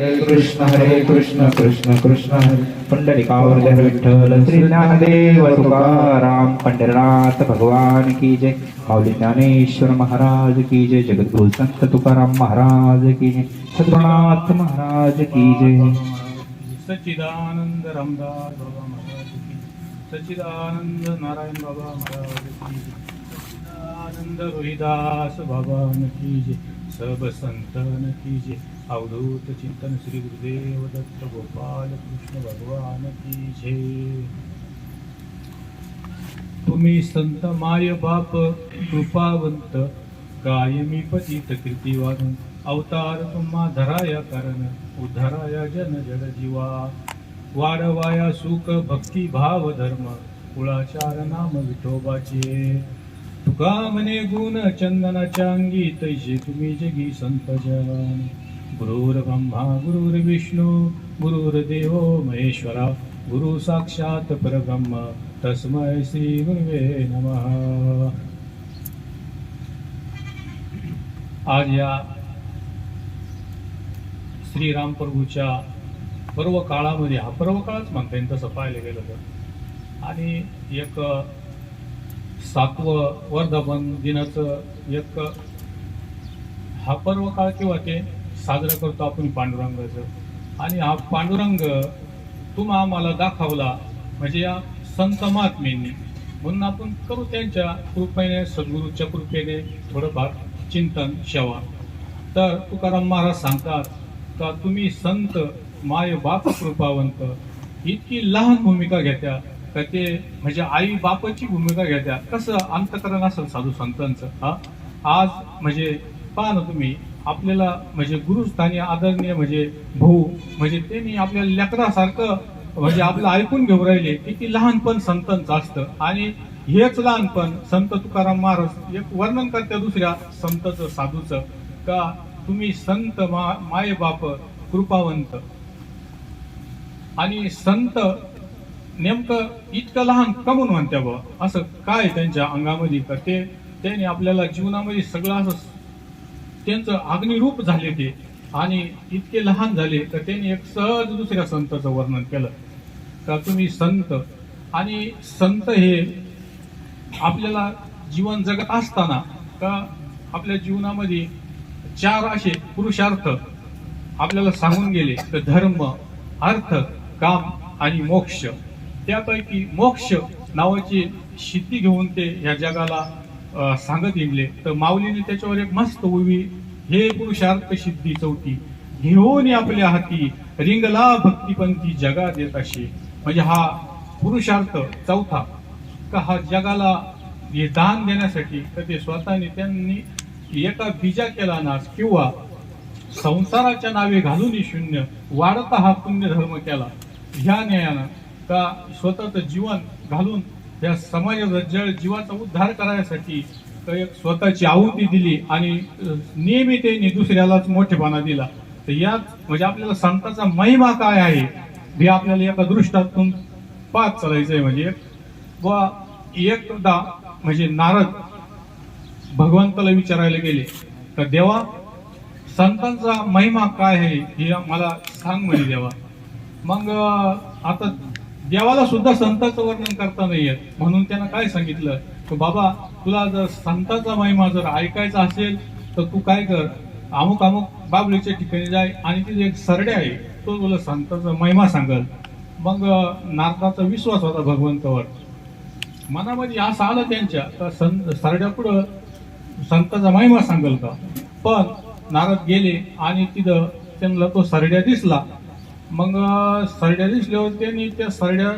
हरे कृष्ण हरे कृष्ण कृष्ण कृष्ण. हरे पंढरिकावर्धन विठ्ठल श्री ज्ञानदेव तुकाराम पंढरनाथ भगवान की जय. माऊली ज्ञानेश्वर महाराज की जय. जगद्गुरु संत तुकाराम महाराज की जय. सद्गुरुनाथ महाराज की जय. सच्चिदानंद रामदास बाबा महाराज की सच्चिदानंद नारायण बाबा महाराज की सच्चिदानंद रोहिदास बाबा की जय. सब संतन की जय. अवधूत चिंतन श्री गुरुदेव दत्त गोपाल कृष्ण भगवान की जय। तुम्ही संत माय बाप कृपावंत कायमी पतित कीर्तिवान अवतार तुम्हा धराया कारण उद्धराया जन जड जीवा। वाढवाया सुख भक्ती भाव धर्म कुळाचार नाम विठोबाचे। तुका म्हणे गुण चंदनाच्या अंगी तैसे तुम्ही जगी संत जन। गुरुर्ब्रह्मा ब्रह्मा गुरुर्देव विष्णू महेश्वरा गुरु साक्षात परब्रह्म तस्मै श्री गुरुवे नमः. आज या श्रीराम प्रभूच्या पर्व काळामध्ये हा पर्व काळच म्हणता येईल तसं पाहिलं गेलं तर. आणि एक सातवं वर्धापन दिनाचं एक हा पर्व काळ किंवा ते साजरा करतो आपण पांडुरंगाचं. आणि हा पांडुरंग तुम्हा आम्हाला दाखवला म्हणजे या संत महात्म्यांनी. म्हणून आपण करू त्यांच्या कृपेने सद्गुरूच्या कृपेने थोडंफार चिंतन सेवा. तर तुकाराम महाराज सांगतात का तुम्ही संत माय बाप कृपावंत. इतकी लहान भूमिका घेत्या का ते म्हणजे आई बापाची भूमिका घेत्या. कसं अंतकरण असेल साधू संतांचं हा? आज म्हणजे पहा ना तुम्ही आपल्याला म्हणजे गुरुस्थानी आदरणीय म्हणजे भाऊ म्हणजे त्यांनी आपल्या लेकरासारखं म्हणजे आपलं ऐकून घेऊ राहिले किती लहानपण संतांचं असतं आणि हेच लहानपण संत तुकाराम महाराज एक वर्णन करत्या दुसऱ्या संतचं साधूचं का तुम्ही संत मा माय बाप कृपावंत. आणि संत नेमकं इतकं लहान कमून म्हणत्या बा असं काय त्यांच्या अंगामध्ये? का ते त्याने आपल्याला जीवनामध्ये सगळं असं त्यांचं अग्निरूप झाले ते. आणि इतके लहान झाले तर त्यांनी एक सहज दुसऱ्या संताचं वर्णन केलं. का तुम्ही संत? आणि संत हे आपल्याला जीवन जगत असताना का आपल्या जीवनामध्ये चार असे पुरुषार्थ आपल्याला सांगून गेले तर धर्म अर्थ काम आणि मोक्ष. त्यापैकी मोक्ष नावाची सिद्धी घेऊन ते या जगाला सांगत येले तर माऊलीने त्याच्यावर एक मस्त उभी हे पुरुषार्थ सिद्धी चौथी घेऊन आपल्या हाती रिंगला भक्तीपंथी जगा देत असे. म्हणजे हा पुरुषार्थ चौथा का हा जगाला हे दान देण्यासाठी तर ते स्वतःने त्यांनी एका बीजा केला नाच किंवा संसाराच्या नावे घालून शून्य वाढता हा पुण्य धर्म केला. ह्या न्यायानं का स्वतःचं जीवन घालून या समाजाचा जळ जीवाचा उद्धार करायसाठी तर एक स्वतःची आहुती दिली आणि अ, नियमितेने दुसऱ्यालाच मोठेपणा दिला. तर यात म्हणजे आपल्याला संतांचा महिमा काय आहे हे आपल्याला एका दृष्टातून पाच चालायचंय. म्हणजे व एकदा म्हणजे नारद भगवंताला विचारायला गेले तर देवा संतांचा महिमा काय आहे हे मला सांग म्हणे देवा. मग आता देवाला सुद्धा संतांचं वर्णन करता नाही येत म्हणून त्यांना काय सांगितलं? तर बाबा तुला जर संतांचा महिमा जर ऐकायचा असेल तर तू काय कर? अमुक अमुक बाबलीच्या ठिकाणी जाय आणि तिथे एक सरडे आहे. तो तुला संतांचा महिमा सांगल. मग नारदाचा विश्वास होता भगवंतावर. मनामध्ये असं आलं त्यांच्या का सं सरड्या पुढं संताचा महिमा सांगल का? पण नारद गेले आणि तिथं त्यांना तो सरड्या दिसला. मग अं, सरड्या दिसल्यावर त्यांनी त्या सरड्या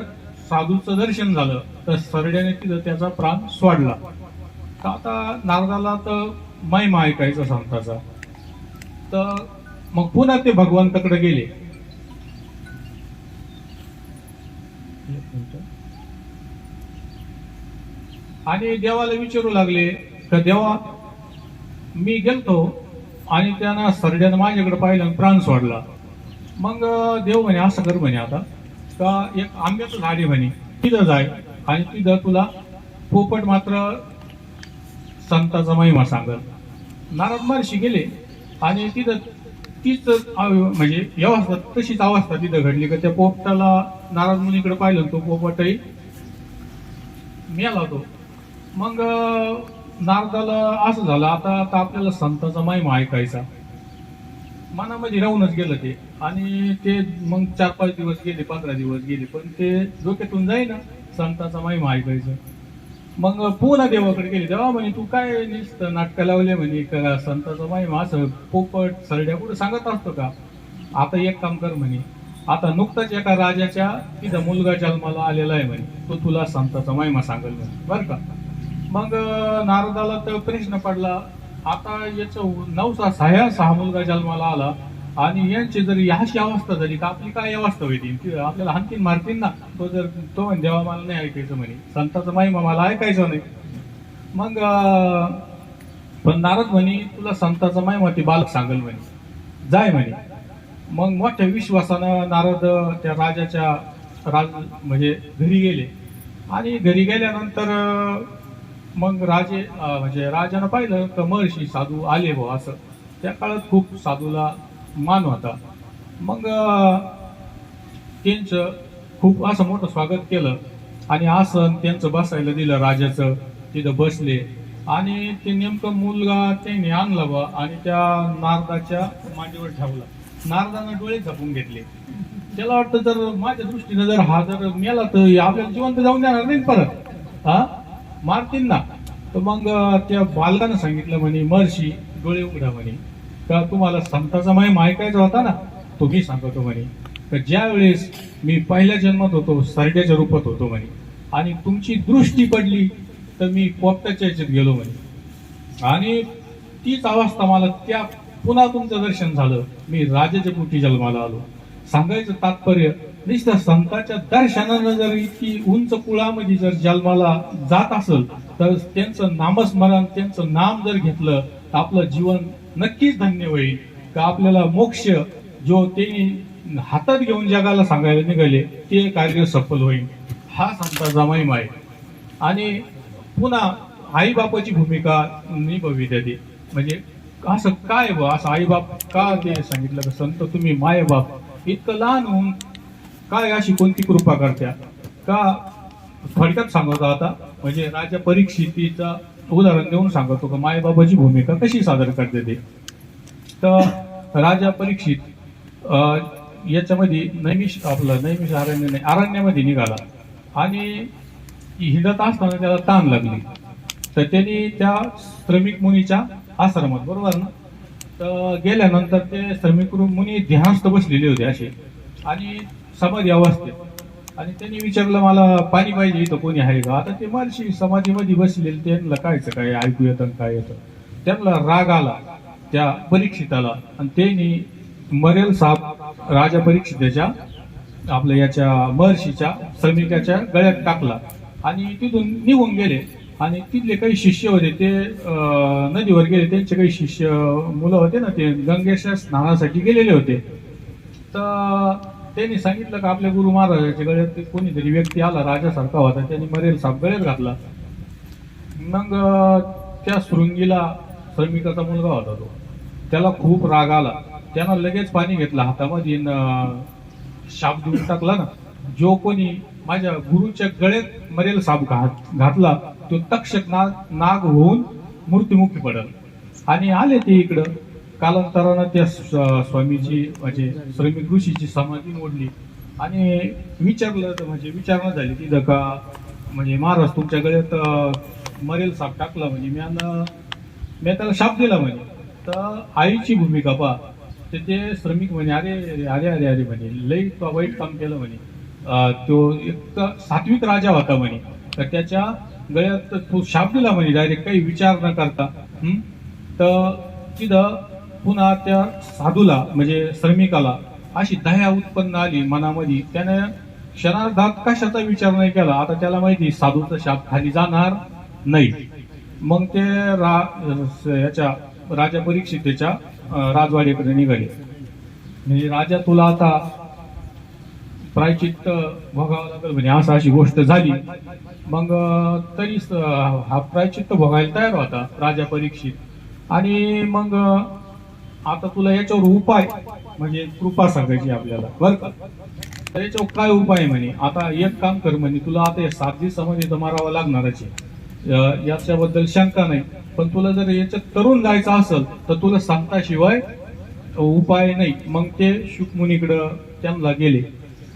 साधूचं दर्शन झालं. तर सरड्याने तिथं त्याचा प्राण सोडला. तर आता नारदाला तर महिमा ऐकायचा संताचा तर मग पुन्हा ते भगवंताकडे गेले. आणि देवाला विचारू लागले का देवा मी गेलतो आणि त्यांना सरड्यानं माझ्याकडे पाहिलं प्राण सोडला. मग देव म्हणे असं कर म्हणे आता. का एक आंब्याचं झाड आहे म्हणे तिथं जाय आणि तिथं तुला पोपट मात्र संताचा महिमा सांगत नारद महर्षी गेले आणि तिथं तीच अव- म्हणजे व्यवस्था तशीच अवस्था तिथं घडली. का त्या पोपटाला नाराज मुलीकडे पाहिलं तो पोपटही मेला तो मग नारदाला असं झालं आता आता आपल्याला संताचा महिमा ऐकायचा. मनामध्ये राहूनच गेलं ते. आणि ते मग चार पाच दिवस गेले पंधरा दिवस गेले पण ते डोक्यातून जाईना. संताचा महिमा ऐकायचं. मग पुन्हा देवाकडे गेले. देवा म्हणे तू काय नुसतं नाटकं लावले म्हणे? का संताचा महिमा. असं पोपट सरड्या कुठं सांगत असतो का? आता एक काम कर म्हणे. आता नुकताच एका राजाच्या तिथं मुलगा जन्माला आलेला आहे म्हणे. तो तुला संताचा महिमा सांगेल म्हणे. बरं का? मग नारदाला तर प्रश्न पडला. आता याचं नवसा सहा सहा मुलगा जन्माला आला. आणि यांची जर ह्याशी अवस्था झाली तर आपली काय अवस्था होईल? ती आपल्याला हानतीन मारतील ना? तो जर तो म्हणे देवा मला नाही ऐकायचं म्हणे. संताचं महिमा मला ऐकायचं नाही. मग पण नारद म्हणे तुला संताचा माहिमा ते बालक सांगल म्हणे. जाय म्हणे. मग मोठ्या विश्वासानं नारद त्या राजाच्या राज म्हणजे घरी गेले. आणि घरी गेल्यानंतर मग राजे म्हणजे राजानं पाहिलं तर महर्षी साधू आले भाऊ असं. त्या काळात खूप साधूला मान होता. मग त्यांचं खूप असं मोठं स्वागत केलं आणि आसन त्यांचं बसायला दिलं राजाचं. तिथं बसले आणि ते नेमकं मुलगा त्यांनी आणला बा आणि त्या नारदाच्या मांडीवर ठेवला. नारदानं डोळे झापून घेतले. त्याला वाटतं जर माझ्या दृष्टीनं जर हा जर मेला तर आपल्याला जिवंत जाऊन देणार नाही परत. हा? मारतील ना तर मग त्या बालकानं सांगितलं म्हणे महर्षी डोळे उघडा म्हणे. का तुम्हाला संताचा माय ऐकायचा होता ना तो मी सांगतो म्हणे. तर ज्या वेळेस मी पहिल्या जन्मात होतो सरड्याच्या रूपात होतो म्हणे. आणि तुमची दृष्टी पडली तर मी पोपटाच्या याच्यात गेलो म्हणे. आणि तीच अवस्था मला त्या पुन्हा तुमचं दर्शन झालं. मी राजाच्या पोटी जन्माला आलो. सांगायचं तात्पर्य निष्ठा संताच्या दर्शनानं जर इतकी उंच कुळामध्ये जर जन्माला जात असेल तर त्यांचं नामस्मरण त्यांचं नाम जर घेतलं तर आपलं जीवन नक्कीच धन्य होईल. का आपल्याला मोक्ष जो ते हातात घेऊन जगाला सांगायला निघाले ते कार्य सफल होईल. हा संतांचा महिमा आहे. आणि पुन्हा आईबापाची भूमिका निभवी त्याची म्हणजे असं काय बा असं आईबाप का ते सांगितलं? का संत तुम्ही मायबाप. इतकं लहान होऊन काय अशी कोणती कृपा करत्या? का थोडक्यात सांगतो आता म्हणजे राजा परीक्षितीचा उदाहरण देऊन सांगतो का मायबाबाची भूमिका कशी सादर करते ते? तर राजा परीक्षित याच्यामध्ये नैमिष आपलं नैमिष अरण्य नाही अरण्यामध्ये निघाला. आणि हिंडत असताना त्याला ताण लागली. तर त्यांनी त्या श्रमिक मुनीच्या आश्रमात बरोबर ना? तर गेल्यानंतर ते श्रमिक मुनी ध्यानस्थ बसलेले होते असे. आणि समाधी अवस्थेत आणि त्यांनी विचारलं मला पाणी पाहिजे इथं कोणी आहे का? आता ते मानशी समाधीमध्ये बसलेले त्यांना कायचं काय ऐकू येतं काय येतं. त्यांना राग आला त्या परीक्षिताला आणि त्यांनी मरेल साप राजा परीक्षितेच्या आपल्या याच्या महर्षीच्या श्रमिकाच्या गळ्यात टाकला आणि तिथून निघून गेले. आणि तिथले काही शिष्य होते ते नदीवर गेले. त्यांचे काही शिष्य मुलं होते ना ते गंगेच्या स्नानासाठी गेलेले होते. तर त्यांनी सांगितलं का आपल्या गुरु महाराजाच्या गळ्यात कोणीतरी व्यक्ती आला राजासारखा होता त्यांनी मरेल साप गळ्यात घातला. मग त्या शृंगीला श्रमिकाचा मुलगा होता तो. त्याला खूप राग आला. त्यानं लगेच पाणी घेतलं हातामध्ये शाप देऊन टाकला ना. जो कोणी माझ्या गुरुच्या गळ्यात मरेल साप घात घातला तो तक्षक नाग नाग होऊन मृत्युमुखी पडल. आणि आले ते इकडं. कालांतरानं त्या स्वामीची म्हणजे श्रमिक ऋषीची समाधी मोडली. आणि विचारलं तर म्हणजे विचारणा झाली तिथं का म्हणजे महाराज तुमच्या गळ्यात मरेल साप टाकला म्हणजे मी मी त्याला शाप दिला म्हणे. तर आईची भूमिका पहा. तर ते श्रमिक म्हणे अरे अरे अरे अरे अरे म्हणे. लई वाईट काम केलं म्हणे. तो एक तर सात्विक राजा होता म्हणे. तर त्याच्या गळ्यात तो शाप दिला म्हणे डायरेक्ट काही विचार न करता. तर तिथं पुन्हा त्या साधूला म्हणजे श्रमिकाला अशी दया उत्पन्न आली मनामध्ये. त्याने क्षणार्धात कशाचा विचार नाही केला. आता त्याला माहिती साधूचा शाप खाली जाणार नाही. मग ते रा याच्या राजा परीक्षितेच्या राजवाड्याकडे निघाले. म्हणजे राजा तुला आता प्रायचित्त भोगावं लागेल म्हणजे असं अशी गोष्ट झाली. मग तरी हा प्रायचित्त भोगायला तयार होता राजा परीक्षित. आणि मग आता तुला याच्यावर उपाय म्हणजे कृपा सांगायची आपल्याला. बर का? तर याच्यावर काय उपाय म्हणे? आता एक काम कर म्हणे तुला आता या सात दिवसामध्ये तर मारावं लागणारच आहे. याच्याबद्दल शंका नाही. पण तुला जर याच्यात तरुण जायचं असेल तर तुला सांगताशिवाय उपाय नाही. मग ते शुकमुनीकडं त्यांना गेले.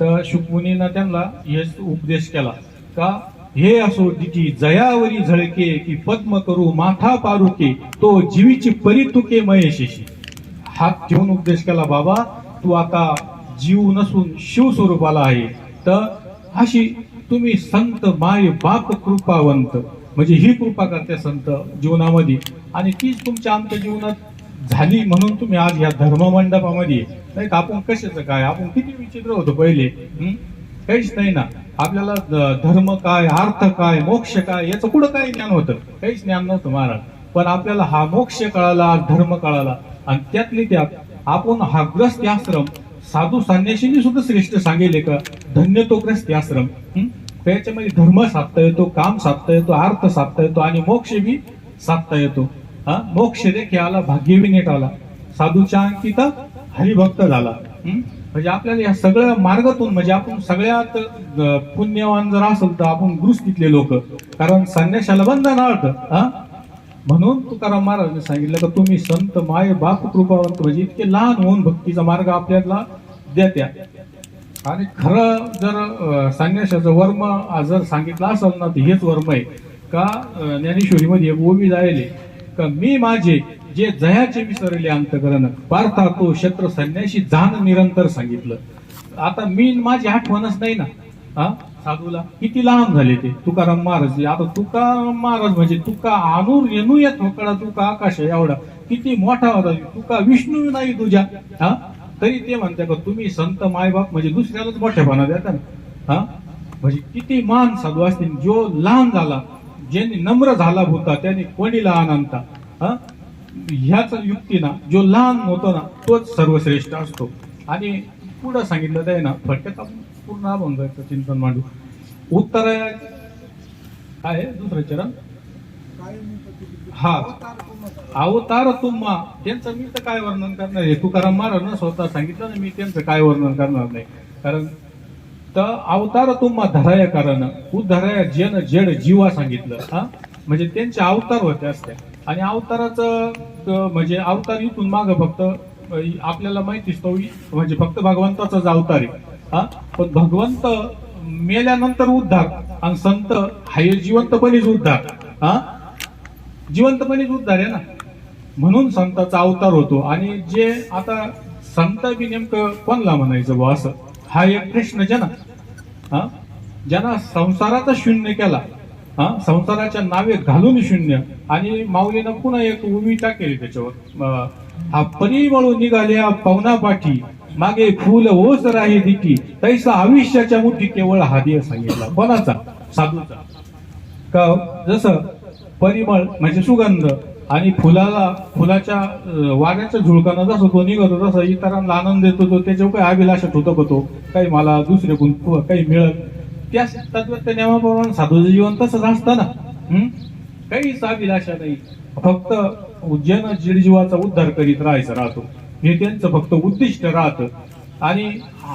तर शुकमुनीनं त्यांना हेच उपदेश केला. का? हे असो तिची जयावरी झळके की पद्म करू माथा पारुके तो जीवीची परितुके महेशेशी हात घेऊन उपदेश केला बाबा तू आता जीव नसून शिव स्वरूपाला आहे. तर अशी तुम्ही संत माय बाप कृपावंत. म्हणजे ही कृपा करते संत जीवनामध्ये. आणि तीच तुमच्या आमच्या जीवनात झाली म्हणून तुम्ही आज या धर्ममंडपामध्ये नाही का? आपण कशाचं काय? आपण किती विचित्र होतो पहिले काहीच नाही ना. आपल्याला धर्म काय अर्थ काय मोक्ष काय याचं कुठं काही ज्ञान होतं? काहीच ज्ञान नव्हतं महाराज. पण आपल्याला हा मोक्ष कळाला धर्म कळाला. आणि त्यातली त्यात आपण हा ग्रस्ती आश्रम साधू संन्याशींनी सुद्धा श्रेष्ठ सांगेल का? धन्य तो ग्रस्त्याश्रम आश्रम. त्याच्यामध्ये धर्म साधता येतो काम साधता येतो अर्थ साधता येतो आणि मोक्ष बी साधता येतो. हा? मोक्ष देखील आला भाग्य नेट आला. साधूच्या अंकित हरिभक्त झाला. म्हणजे आपल्याला या सगळ्या मार्गातून म्हणजे आपण सगळ्यात पुण्यवान जर असेल तर आपण गृष्टीतले लोक. कारण संन्याशाला बंधन अर्थ हा? म्हणून तुकाराम महाराजांनी सांगितलं का तुम्ही संत माय बाप कृपावंत म्हणजे इतके लहान होऊन भक्तीचा मार्ग आपल्याला देत्या. आणि खरं जर अं, संन्यासाचं वर्म जर सांगितलं असेल ना तर हेच वर्म आहे. का ज्ञानेश्वरीमध्ये ओबी ओवी जायले का मी माझे जे जयाचे विसरले अंतकरण पार्था तो शत्र संन्याशी जाण निरंतर सांगितलं. आता मी माझी आठवणच नाही ना हा? साधूला किती लहान झाले ते? तुकाराम महाराज आता तुकाराम महाराज म्हणजे तुका आनूर रेणू या मोकळा तुका आकाश आहे एवढा. किती मोठा होता तुका विष्णू नाही तुझ्या. हा? तरी ते म्हणते का तुम्ही संत मायबाप म्हणजे दुसऱ्यालाच मोठेपणा देता ना. हा? म्हणजे किती मान साधू असतील जो लहान झाला ज्यांनी नम्र झाला होता त्याने कोणी लहान आणता? हा? ह्याच युक्तीना जो लहान होतो ना तोच सर्वश्रेष्ठ असतो. आणि पुढं सांगितलं जाय ना फटक आपण पूर्ण चिंतन मांडू उत्तर काय आहे दुसरं चरण. हा. अवतार तुम्हा. त्यांचं मी तर काय वर्णन करणार? आहे तुकाराम महाराज स्वतः सांगितलं ना मी त्यांचं काय वर्णन करणार नाही. कारण तर अवतार तुम्हा धराया कारण उद्धराया जन जड जीवा सांगितलं हा? म्हणजे त्यांचे अवतार होते असते. आणि अवताराचं म्हणजे अवतार इथून माग फक्त आपल्याला माहितीच तो म्हणजे फक्त भगवंताचाच अवतार आहे. हा? पण भगवंत मेल्यानंतर उद्धार आणि संत हाय जिवंतपणीच उद्धार. हा? जिवंतपणीच उद्धार आहे ना? म्हणून संताचा अवतार होतो. आणि जे आता संत बी नेमकं कोणला म्हणायचं बुवा असं? हा एक प्रश्न ज्याना हा? ज्यांना संसाराचा शून्य केला हा? संसाराच्या नावे घालून शून्य. आणि माऊलीनं पुन्हा एक उभी टाकेली त्याच्यावर. हा हा परिमळून निघाल्या पवनापाठी. मागे फुल ओस राही दिटी तैसा आयुष्याच्या मुठी केवळ हा सांगितला. कोणाचा? साधूचा. का? जसं परिमळ म्हणजे सुगंध आणि फुलाला फुलाच्या वाऱ्याच्या झुळकानं जसं तो निघतो तसं इतरांना आनंद देतो तो त्याच्यावर काही अभिलाषा होतो का तो काही मला दुसरे गुण काही मिळत. त्या तत्वत्व नियमाप्रमाणे साधूचं जीवन तसंच असतं ना? काहीच अभिलाषा नाही. फक्त जन जीडजीवाचा उद्धार करीत राहायचा राहतो. हे त्यांचं फक्त उद्दिष्ट राहतं. आणि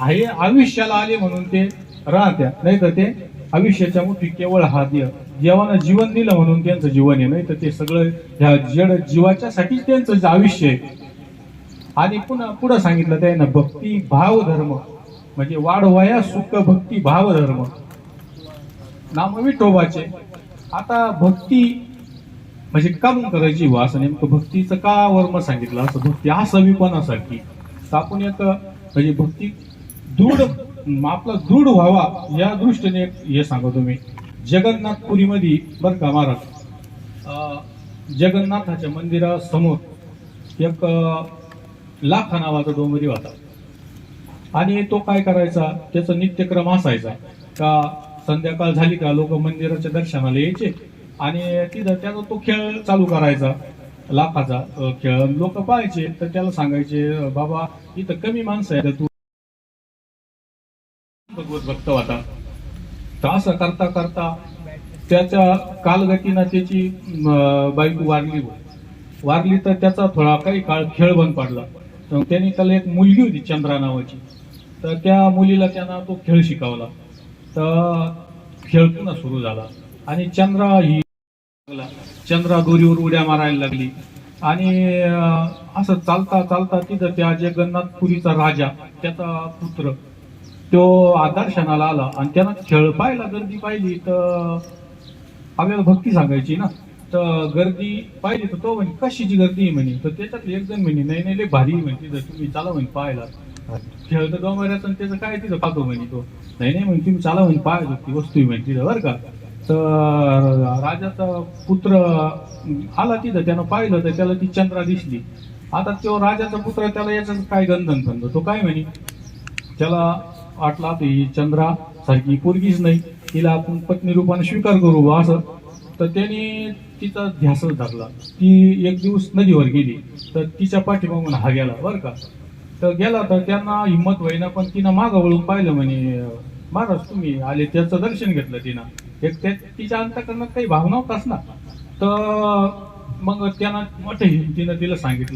हे आयुष्याला आले म्हणून ते राहत्या. नाही तर ते आयुष्याच्या मुठी केवळ हाद्य देव देवानं जीवन दिलं म्हणून त्यांचं जीवन आहे. नाही तर ते सगळं ह्या जड जीवाच्यासाठी त्यांचं जे आयुष्य आहे. आणि पुन्हा पुढं सांगितलं त्यानं भक्ती भाव धर्म. म्हणजे वाढवया सुख भक्ती भाव धर्म. नाम विठोबाचे आता भक्ती म्हणजे का म्हणून करायची व असं नेमकं भक्तीचं का वर्म सांगितलं? असं भक्ती असावी कोणासारखी तर आपण एक म्हणजे भक्ती दृढ आपला दृढ व्हावा या दृष्टीने एक हे सांगतो मी जगन्नाथपुरीमध्ये बरं का महाराज? जगन्नाथाच्या मंदिरासमोर एक लाखा नावाचा डोंगरी होता. आणि तो काय करायचा? त्याचा नित्यक्रम असायचा. का संध्याकाळ झाली का लोक मंदिराच्या दर्शनाला यायचे? आणि तिथं त्याचा तो खेळ चालू करायचा लाखाचा खेळ. लोक पाहायचे तर त्याला सांगायचे बाबा इथं कमी माणसं आहे तू भगवत भक्त होता तर असं करता करता त्याच्या कालगतीनं त्याची बाईक बायको वारली. वारली तर त्याचा थोडा काही काळ खेळ बंद पडला. तर त्यांनी त्याला एक मुलगी होती चंद्रा नावाची. तर त्या मुलीला त्यांना तो खेळ शिकवला. तर खेळ पुन्हा सुरू झाला. आणि चंद्रा ही लागला. चंद्रा दोरीवर उड्या मारायला लागली. आणि असं चालता चालता तिथं त्या जगन्नाथपुरीचा राजा त्याचा पुत्र तो आदर्शनाला आला. आणि त्यानं खेळ पाहिला गर्दी पाहिली तर आपल्याला भक्ती सांगायची ना. तर गर्दी पाहिली तर तो म्हणे कशीची गर्दी आहे म्हणे? तर त्याच्यात एक जण म्हणे नाही नाही लय भारी म्हणे तिथं. तुम्ही चाला म्हणे पाहायला. खेळ तर आणि त्याचं काय तिथं पाहतो म्हणे तो. नाही नाही म्हणे तुम्ही चाला म्हणे पाहायला. ती वस्तू म्हणे तिथं बरं का. तर राजाचा पुत्र आला तिथं त्यानं पाहिलं तर त्याला ती चंद्रा दिसली. आता तो राजाचा पुत्र त्याला याचं काय गंधन समजा तो काय म्हणे? त्याला वाटला आता ही चंद्रा सारखी पोरगीच नाही. तिला आपण पत्नी रूपाने स्वीकार करू असं. तर त्याने तिचा ध्यास धरला. ती एक दिवस नदीवर गेली. तर तिच्या पाठीमागून हा गेला बरं का. तर गेला तर त्यांना हिंमत होईना पण तिनं मागं वळून पाहिलं म्हणे महाराज तुम्ही आले त्याचं दर्शन घेतलं तिनं. एक त्या तिच्या अंतकरणात काही भावना होत असणार. तर मग त्यानं मोठ्या हिमतीनं तिला सांगितलं.